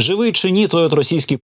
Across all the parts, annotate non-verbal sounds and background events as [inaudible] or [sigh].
Живий чи ні, той от російський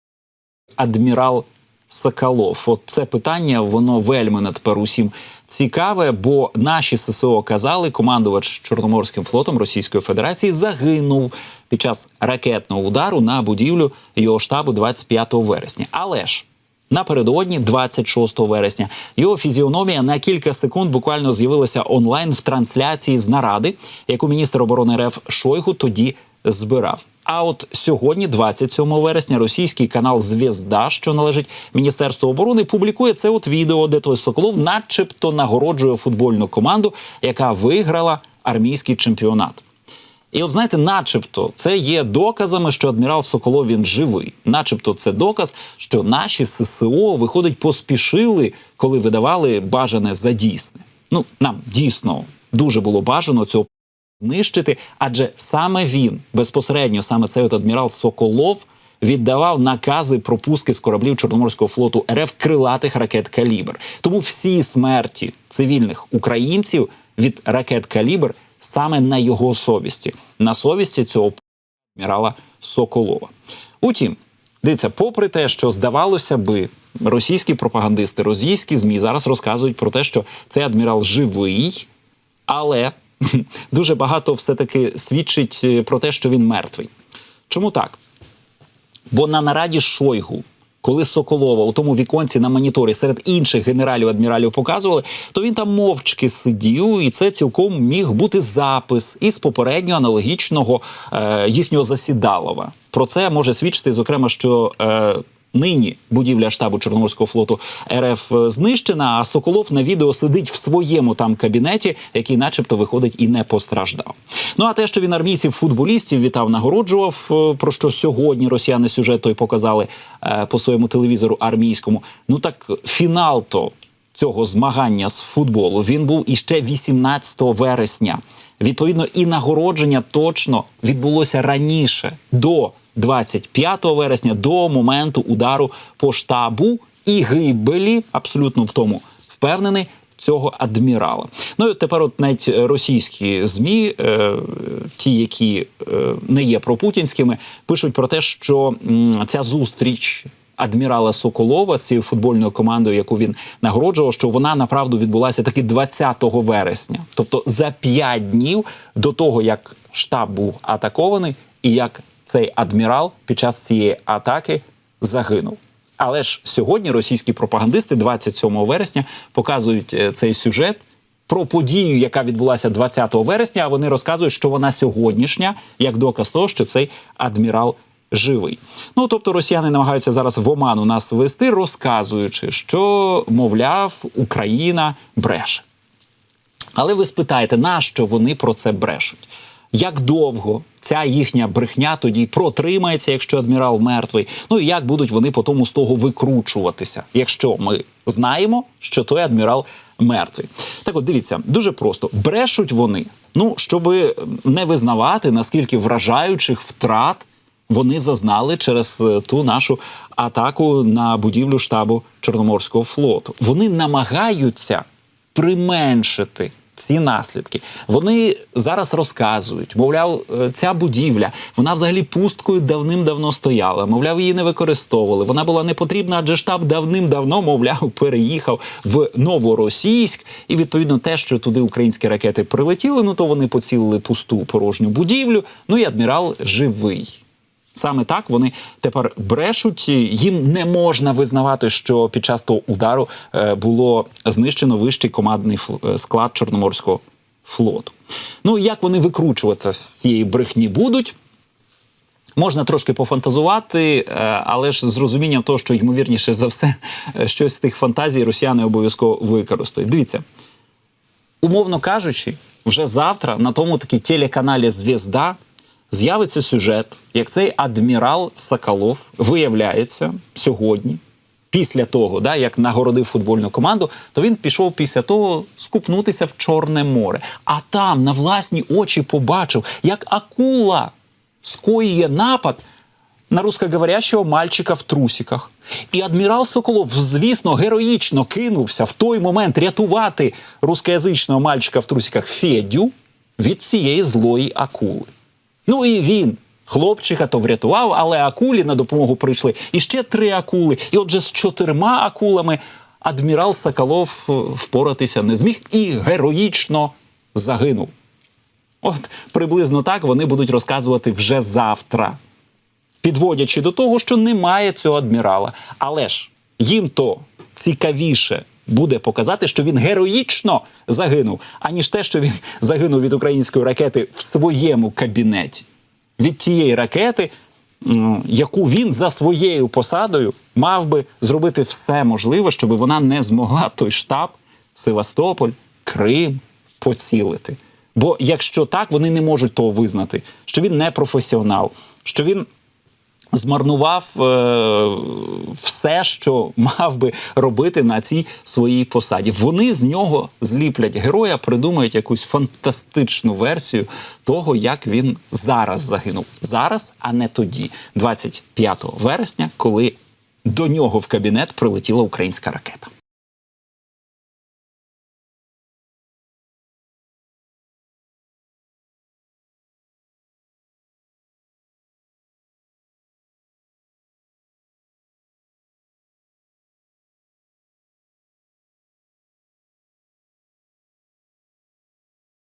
адмірал Соколов. От це питання, воно вельми не тепер усім цікаве, бо наші ССО казали, командувач Чорноморським флотом Російської Федерації загинув під час ракетного удару на будівлю його штабу 25 вересня. Але ж Напередодні, 26 вересня, його фізіономія на кілька секунд буквально з'явилася онлайн в трансляції з наради, яку міністр оборони РФ Шойгу тоді збирав. А от сьогодні, 27 вересня, російський канал Звізда, що належить Міністерству оборони, публікує це от відео, де той Соколов, начебто, нагороджує футбольну команду, яка виграла армійський чемпіонат. І от знаєте, начебто, це є доказами, що адмірал Соколов він живий. Начебто, це доказ, що наші ССО виходить поспішили, коли видавали бажане за дійсне. Ну нам дійсно дуже було бажано цього знищити, адже саме він безпосередньо, саме цей от адмірал Соколов. Віддавав накази про пуски з кораблів Чорноморського флоту РФ крилатих ракет Калібр. Тому всі смерті цивільних українців від ракет Калібр саме на його совісті, на совісті цього адмірала Соколова. Утім, дивіться, попри те, що здавалося би, російські пропагандисти, російські змі зараз розказують про те, що цей адмірал живий, але [laughs] дуже багато все-таки свідчить е, про те, що він мертвий. Чому так? Бо на нараді Шойгу, коли Соколова у тому віконці на моніторі серед інших генералів адміралів показували, то він там мовчки сидів, і це цілком міг бути запис із попереднього аналогічного е, їхнього засідалова. Про це може свідчити, зокрема, що. Е, Нині будівля штабу Чорноморського флоту РФ знищена, а Соколов на відео сидить в своєму там кабінеті, який, начебто, виходить і не постраждав. Ну а те, що він армійців футболістів вітав, нагороджував, е, про що сьогодні росіяни сюжет той показали е, по своєму телевізору армійському. Ну так фінал то цього змагання з футболу він був іще 18 вересня. Відповідно, і нагородження точно відбулося раніше до 25 вересня, до моменту удару по штабу і гибелі, абсолютно в тому впевнений. Цього адмірала. Ну і тепер, от навіть російські змі, е, ті, які е, не є пропутінськими, пишуть про те, що м, ця зустріч адмірала Соколова з цією футбольною командою, яку він нагороджував, що вона направду відбулася таки 20 вересня, тобто за п'ять днів до того, як штаб був атакований, і як цей адмірал під час цієї атаки загинув. Але ж сьогодні російські пропагандисти 27 вересня показують е, цей сюжет. Про подію, яка відбулася 20 вересня, а вони розказують, що вона сьогоднішня, як доказ того, що цей адмірал живий. Ну тобто росіяни намагаються зараз в оману нас ввести, розказуючи, що, мовляв, Україна бреше. Але ви спитаєте, нащо вони про це брешуть? Як довго ця їхня брехня тоді протримається, якщо адмірал мертвий? Ну і як будуть вони по тому з того викручуватися, якщо ми знаємо, що той адмірал мертвий? Так, от дивіться, дуже просто брешуть вони. Ну щоб не визнавати наскільки вражаючих втрат вони зазнали через е, ту нашу атаку на будівлю штабу Чорноморського флоту. Вони намагаються применшити. Ці наслідки вони зараз розказують. Мовляв, е, ця будівля вона взагалі пусткою давним-давно стояла. Мовляв, її не використовували. Вона була не потрібна, адже штаб давним-давно, мовляв, [laughs] переїхав в Новоросійськ. І відповідно те, що туди українські ракети прилетіли, ну то вони поцілили пусту порожню будівлю. Ну і адмірал живий. Саме так вони тепер брешуть. Їм не можна визнавати, що під час того удару е, було знищено вищий командний е, склад Чорноморського флоту. Ну як вони викручуватися з цієї брехні будуть? Можна трошки пофантазувати, е, але ж з розумінням того, що ймовірніше за все, щось з тих фантазій росіяни обов'язково використають. Дивіться, умовно кажучи, вже завтра на тому таки телеканалі Звізда з'явиться сюжет, як цей адмірал Соколов виявляється сьогодні. Після того, да, як нагородив футбольну команду, то він пішов після того скупнутися в Чорне море. А там на власні очі побачив, як акула скоює напад на русскоговорящого мальчика в трусиках. І адмірал Соколов, звісно, героїчно кинувся в той момент рятувати рускоязичного мальчика в трусиках Федю від цієї злої акули. Ну і він Хлопчика то врятував, але акулі на допомогу прийшли. І ще три акули. І отже, з чотирма акулами адмірал Соколов е, впоратися не зміг і героїчно загинув. От приблизно так вони будуть розказувати вже завтра, підводячи до того, що немає цього адмірала. Але ж їм то цікавіше буде показати, що він героїчно загинув, аніж те, що він [laughs] загинув від української ракети в своєму кабінеті. Від тієї ракети, яку він за своєю посадою мав би зробити все можливе, щоб вона не змогла той штаб, Севастополь, Крим поцілити. Бо якщо так, вони не можуть того визнати, що він не професіонал, що він змарнував е, все, що мав би робити на цій своїй посаді. Вони з нього зліплять героя, придумають якусь фантастичну версію того, як він зараз загинув. Зараз, а не тоді, 25 вересня, коли до нього в кабінет прилетіла українська ракета.